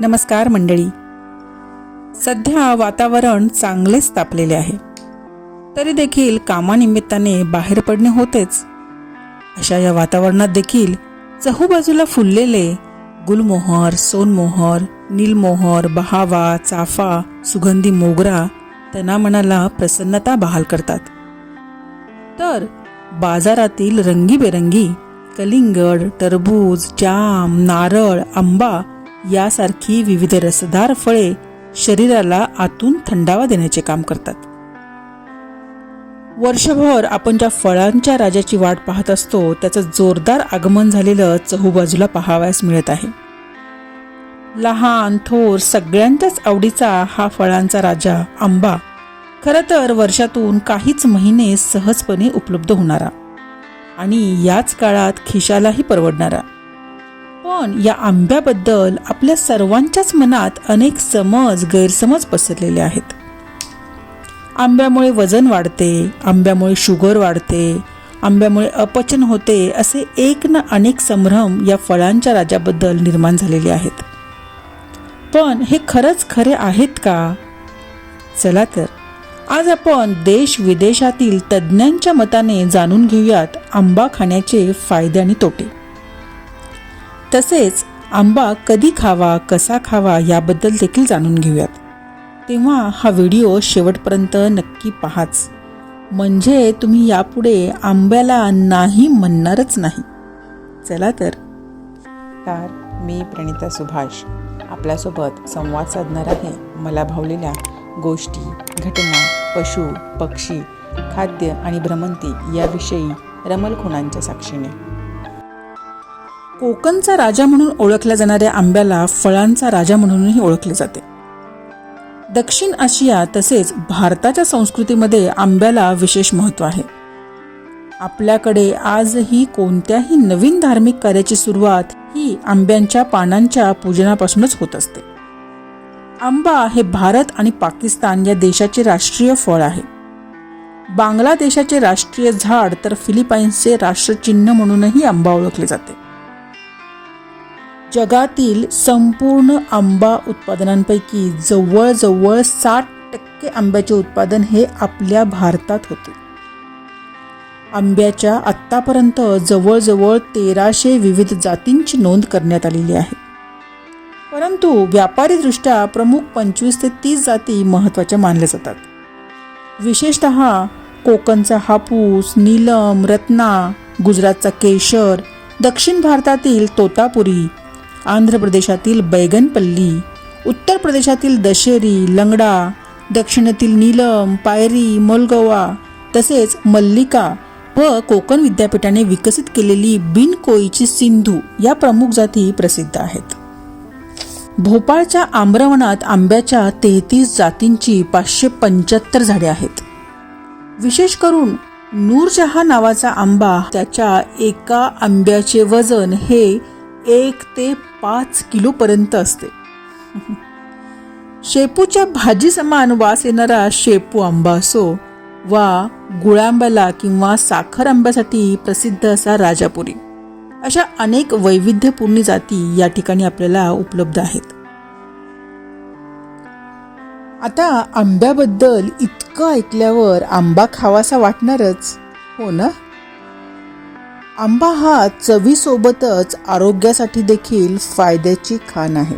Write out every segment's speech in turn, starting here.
नमस्कार मंडळी. सध्या वातावरण चांगलेच तापलेले आहे. तरी देखील कामानिमित्ताने बाहेर पडणे होतेच. अशा या वातावरणात देखील चहूबाजूला फुललेले गुलमोहर सोनमोहर नीलमोहर बहावा चाफा सुगंधी मोगरा त्यांना मनाला प्रसन्नता बहाल करतात. तर बाजारातील रंगीबेरंगी कलिंगड टरबूज जाम नारळ आंबा यासारखी विविध रसदार फळे शरीराला आतून थंडावा देण्याचे काम करतात. वर्षभर आपण ज्या फळांच्या राजाची वाट पाहत असतो त्याचं जोरदार आगमन झालेलं चहूबाजूला पाहावयास मिळत आहे. लहान थोर सगळ्यांच्याच आवडीचा हा फळांचा राजा आंबा खरं तर वर्षातून काहीच महिने सहजपणे उपलब्ध होणारा आणि याच काळात खिशालाही परवडणारा. पण या आंब्याबद्दल आपल्या सर्वांच्याच मनात अनेक समज गैरसमज पसरलेले आहेत. आंब्यामुळे वजन वाढते आंब्यामुळे शुगर वाढते आंब्यामुळे अपचन होते असे एक ना अनेक संभ्रम या फळांच्या राजाबद्दल निर्माण झालेले आहेत. पण हे खरंच खरे आहेत का? चला तर. आज आपण देश विदेशातील तज्ज्ञांच्या मताने जाणून घेऊयात आंबा खाण्याचे फायदे आणि तोटे. तसेच आंबा कधी खावा कसा खावा याबद्दल देखील जाणून घेऊयात. तेव्हा हा व्हिडिओ शेवटपर्यंत नक्की पाहाच. म्हणजे तुम्ही यापुढे आंब्याला नाही म्हणणारच नाही. चला तर. नमस्कार मी प्रणिता सुभाष. आपल्यासोबत संवाद साधणार आहे मला भावलेल्या गोष्टी घटना पशु पक्षी खाद्य आणि भ्रमंती याविषयी रमल खुणांच्या साक्षीने. कोकणचा राजा म्हणून ओळखल्या जाणाऱ्या आंब्याला फळांचा राजा म्हणूनही ओळखले जाते. दक्षिण आशिया तसेच भारताच्या संस्कृतीमध्ये आंब्याला विशेष महत्त्व आहे. आपल्याकडे आजही कोणत्याही नवीन धार्मिक कार्याची सुरुवात ही आंब्यांच्या पानांच्या पूजनापासूनच होत असते. आंबा हे भारत आणि पाकिस्तान या देशाचे राष्ट्रीय फळ आहे. बांगलादेशाचे राष्ट्रीय झाड तर फिलिपाईन्सचे राष्ट्रचिन्ह म्हणूनही आंबा ओळखले जाते. जगातील संपूर्ण आंबा उत्पादनांपैकी जवळजवळ साठ टक्के आंब्याचे उत्पादन हे आपल्या भारतात होते. आंब्याच्या आत्तापर्यंत जवळजवळ तेराशे विविध जातींची नोंद करण्यात आलेली आहे. परंतु व्यापारीदृष्ट्या प्रमुख पंचवीस ते तीस जाती महत्त्वाच्या मानल्या जातात. विशेषत कोकणचा हापूस नीलम रत्ना गुजरातचा केशर दक्षिण भारतातील तोतापुरी आंध्र प्रदेशातील बैगनपल्ली उत्तर प्रदेशातील दशेरी लंगडा दक्षिणेतील नीलम पायरी मोलगोवा तसेच मल्लिका व कोकण विद्यापीठाने विकसित केलेली बिनकोईची सिंधू या प्रमुख जाती प्रसिद्ध आहेत. भोपाळच्या आम्रवनात आंब्याच्या तेहतीस जातींची पाचशे पंच्याहत्तर झाडे आहेत. विशेष करून नूरजहा नावाचा आंबा त्याच्या एका आंब्याचे वजन हे एक ते पाच किलोपर्यंत असते. शेपूच्या भाजी समान वास येणारा शेपू आंबा असो वा गुळांब्याला किंवा साखर आंब्यासाठी प्रसिद्ध असा राजापुरी. अशा अनेक वैविध्यपूर्ण जाती या ठिकाणी आपल्याला उपलब्ध आहेत. आता आंब्याबद्दल इतकं ऐकल्यावर आंबा खावासा वाटणारच हो ना? आंबा हा चवीसोबतच आरोग्यासाठी देखील फायद्याची खाण आहे.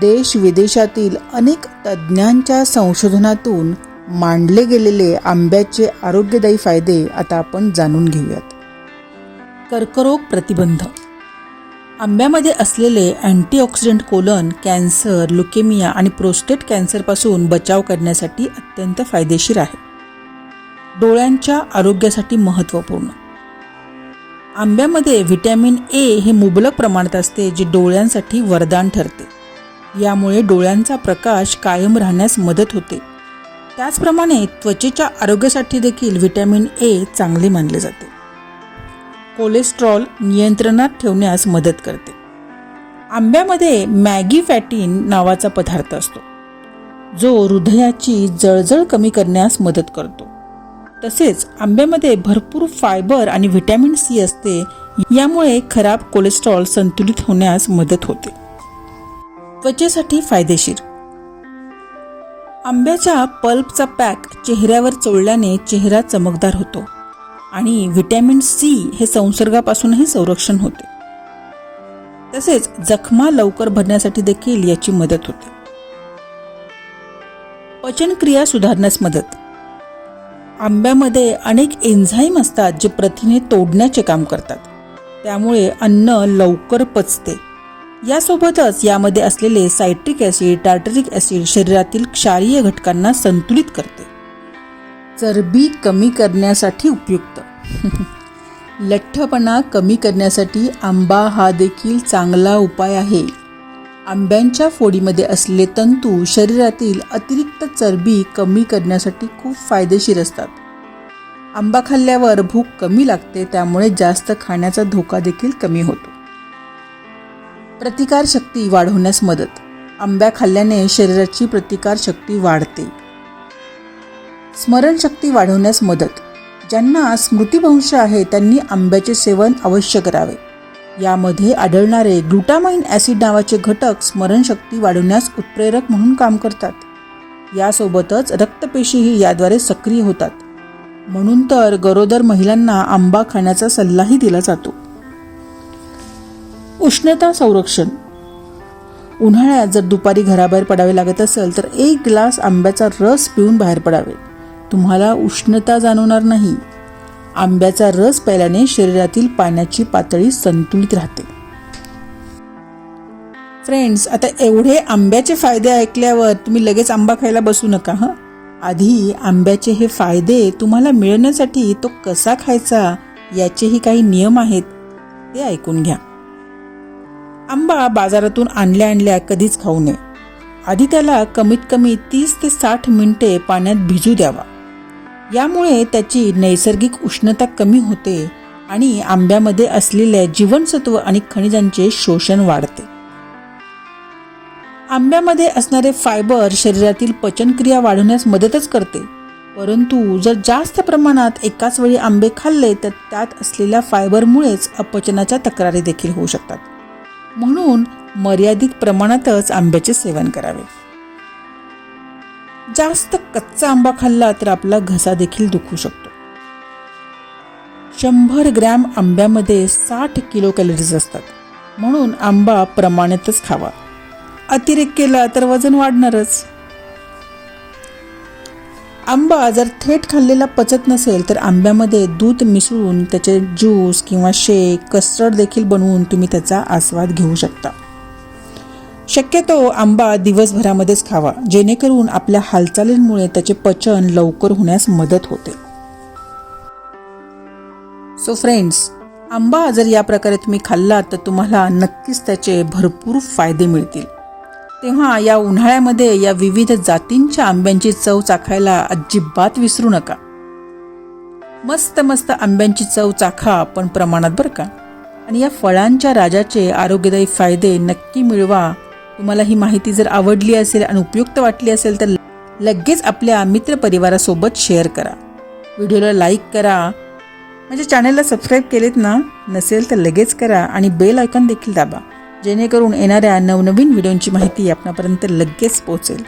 देश विदेशातील अनेक तज्ज्ञांच्या संशोधनातून मांडले गेलेले आंब्याचे आरोग्यदायी फायदे आता आपण जाणून घेऊयात. कर्करोग प्रतिबंध. आंब्यामध्ये असलेले अँटीऑक्सिडंट कोलन कॅन्सर लुकेमिया आणि प्रोस्टेट कॅन्सरपासून बचाव करण्यासाठी अत्यंत फायदेशीर आहे. डोळ्यांच्या आरोग्यासाठी महत्त्वपूर्ण. आंब्यामध्ये व्हिटॅमिन ए हे मुबलक प्रमाणात असते जे डोळ्यांसाठी वरदान ठरते. यामुळे डोळ्यांचा प्रकाश कायम राहण्यास मदत होते. त्याचप्रमाणे त्वचेच्या आरोग्यासाठी देखील व्हिटॅमिन ए चांगले मानले जाते. कोलेस्ट्रॉल नियंत्रणात ठेवण्यास मदत करते. आंब्यामध्ये मॅगी फॅटीन नावाचा पदार्थ असतो जो हृदयाची जळजळ कमी करण्यास मदत करतो. तसेच आंब्यामध्ये भरपूर फायबर आणि व्हिटॅमिन सी असते यामुळे खराब कोलेस्ट्रॉल संतुलित होण्यास मदत होते. त्वचेसाठी फायदेशीर. आंब्याच्या पल्पचा पॅक चेहऱ्यावर चोळल्याने चेहरा चमकदार होतो आणि व्हिटॅमिन सी हे संसर्गापासूनही संरक्षण होते. तसेच जखमा लवकर भरण्यासाठी देखील याची मदत होते. पचनक्रिया सुधारण्यास मदत. आंब्यामध्ये अनेक एन्झाईम असतात जे प्रथिने तोडण्याचे काम करतात. त्यामुळे अन्न लवकर पचते. यासोबतच यामध्ये असलेले सायट्रिक ॲसिड टार्टरिक ॲसिड शरीरातील क्षारीय घटकांना संतुलित करते. चरबी कमी करण्यासाठी उपयुक्त. लठ्ठपणा कमी करण्यासाठी आंबा हा देखील चांगला उपाय आहे. आंब्यांच्या फोडीमध्ये असलेले तंतू शरीरातील अतिरिक्त चरबी कमी करण्यासाठी खूप फायदेशीर असतात. आंबा खाल्ल्यावर भूक कमी लागते त्यामुळे जास्त खाण्याचा धोका देखील कमी होतो. प्रतिकारशक्ती वाढवण्यास मदत. आंब्या खाल्ल्याने शरीराची प्रतिकारशक्ती वाढते. स्मरणशक्ती वाढवण्यास मदत. ज्यांना स्मृतिभंश आहे त्यांनी आंब्याचे सेवन अवश्य करावे. यामध्ये आढळणारे ग्लुटामाइन ॲसिड नावाचे घटक स्मरणशक्ती वाढवण्यास उत्प्रेरक म्हणून काम करतात. यासोबतच रक्तपेशीही याद्वारे सक्रिय होतात. म्हणून तर गरोदर महिलांना आंबा खाण्याचा सल्लाही दिला जातो. उष्णता संरक्षण. उन्हाळ्यात जर दुपारी घराबाहेर पडावे लागत असेल तर एक ग्लास आंब्याचा रस पिऊन बाहेर पडावे. तुम्हाला उष्णता जाणवणार नाही. आंब्याचा रस प्यायल्याने शरीरातील पाण्याची पातळी संतुलित राहते. फ्रेंड्स आता एवढे आंब्याचे फायदे ऐकल्यावर तुम्ही लगेच आंबा खायला बसू नका हं? आधी आंब्याचे हे फायदे तुम्हाला मिळवण्यासाठी तो कसा खायचा याचेही काही नियम आहेत ते ऐकून घ्या. आंबा बाजारातून आणल्या आणल्या कधीच खाऊ नये. आधी त्याला कमीत कमी तीस ते साठ मिनिटे पाण्यात भिजू द्यावा. यामुळे त्याची नैसर्गिक उष्णता कमी होते आणि आंब्यामध्ये असलेल्या जीवनसत्व आणि खनिजांचे शोषण वाढते. आंब्यामध्ये असणारे फायबर शरीरातील पचनक्रिया वाढवण्यास मदतच करते. परंतु जर जास्त प्रमाणात एकाच वेळी आंबे खाल्ले तर त्यात असलेल्या फायबरमुळेच अपचनाच्या तक्रारी देखील होऊ शकतात. म्हणून मर्यादित प्रमाणातच आंब्याचे सेवन करावे. जास्त कच्चा आंबा खाल्ला तर आपला घसा देखील दुखू शकतो. शंभर ग्रॅम आंब्यामध्ये साठ किलो कॅलरीज असतात. म्हणून आंबा प्रमाणातच खावा. अतिरेक केला तर वजन वाढणारच. आंबा जर थेट खाल्लेला पचत नसेल तर आंब्यामध्ये दूध मिसळून त्याचे ज्यूस किंवा शेक कस्टर्ड देखील बनवून तुम्ही त्याचा आस्वाद घेऊ शकता. शक्यतो आंबा दिवसभरामध्येच खावा जेणेकरून आपल्या हालचालींमुळे त्याचे पचन लवकर होण्यास मदत होते. सो फ्रेंड्स आंबा जर या प्रकारे तुम्ही खाल्लात तर तुम्हाला नक्कीच त्याचे भरपूर फायदे मिळतील. तेव्हा या उन्हाळ्यामध्ये या विविध जातींच्या आंब्यांची चव चाखायला अजिबात विसरू नका. मस्त मस्त आंब्यांची चव चाखा पण प्रमाणात बरं का. आणि या फळांच्या राजाचे आरोग्यदायी फायदे नक्की मिळवा. तुम्हाला ही माहिती जर आवडली असेल आणि उपयुक्त वाटली असेल तर लगेच आपल्या मित्रपरिवारासोबत शेअर करा. व्हिडिओला लाईक करा. म्हणजे चॅनलला सबस्क्राईब केलेत ना नसेल तर लगेच करा आणि बेल आयकॉन देखील दाबा. जेणेकरून येणाऱ्या नवनवीन व्हिडिओंची माहिती आपणापर्यंत लगेच पोहोचेल.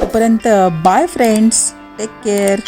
तोपर्यंत बाय फ्रेंड्स टेक केअर